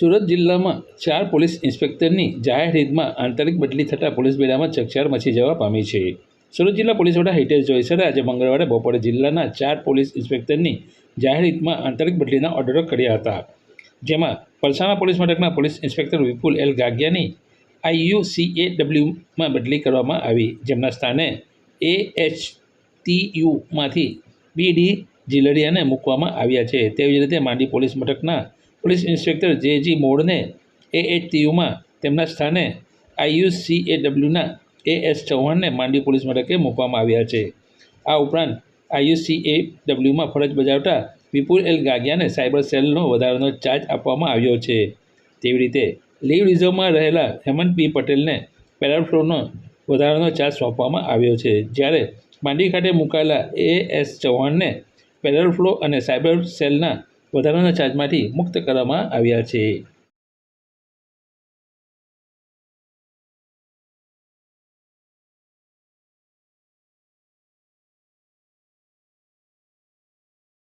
સુરત જિલ્લામાં ચાર પોલીસ ઇન્સ્પેક્ટરની જાહેર હિતમાં આંતરિક બદલી થતાં પોલીસ બેડામાં ચકચાર મચી જવા પામી છે. સુરત જિલ્લા પોલીસ વડા હિતેશ જોયસરે આજે મંગળવારે બપોરે જિલ્લાના ચાર પોલીસ ઇન્સ્પેક્ટરની જાહેર હિતમાં આંતરિક બદલીના ઓર્ડરો કર્યા હતા. જેમાં પલસાણા પોલીસ મથકના પોલીસ ઇન્સ્પેક્ટર વિપુલ એલ ગાગિયાની આઈયુસીએડબ્લ્યુમાં બદલી કરવામાં આવી, જેમના સ્થાને એ એએચટીયુમાંથી બી ડી જીલડિયાને મૂકવામાં આવ્યા છે. તેવી જ રીતે માંડી પોલીસ મથકના પોલીસ ઇન્સ્પેક્ટર જે જી મોડને એએચટીયુમાં તેમના સ્થાને આઈયુસીએડબ્લ્યુના એ એસ ચૌહાણને માંડી પોલીસ મથકે મૂકવામાં આવ્યા છે. આ ઉપરાંત આઈયુસીએડબ્લ્યુમાં ફરજ બજાવતા વિપુલ એલ ગાગિયાને સાયબર સેલનો વધારાનો ચાર્જ આપવામાં આવ્યો છે. તેવી રીતે લીવ રિઝર્વમાં રહેલા હેમંત બી પટેલને પેરાલ ફ્લોનો વધારાનો ચાર્જ સોંપવામાં આવ્યો છે. જ્યારે માંડી ખાતે મુકાયેલા એ એસ ચૌહાણને પેરાલ ફ્લો અને સાયબર સેલના વધારાના ચાર્જમાંથી મુક્ત કરવામાં આવ્યા છે.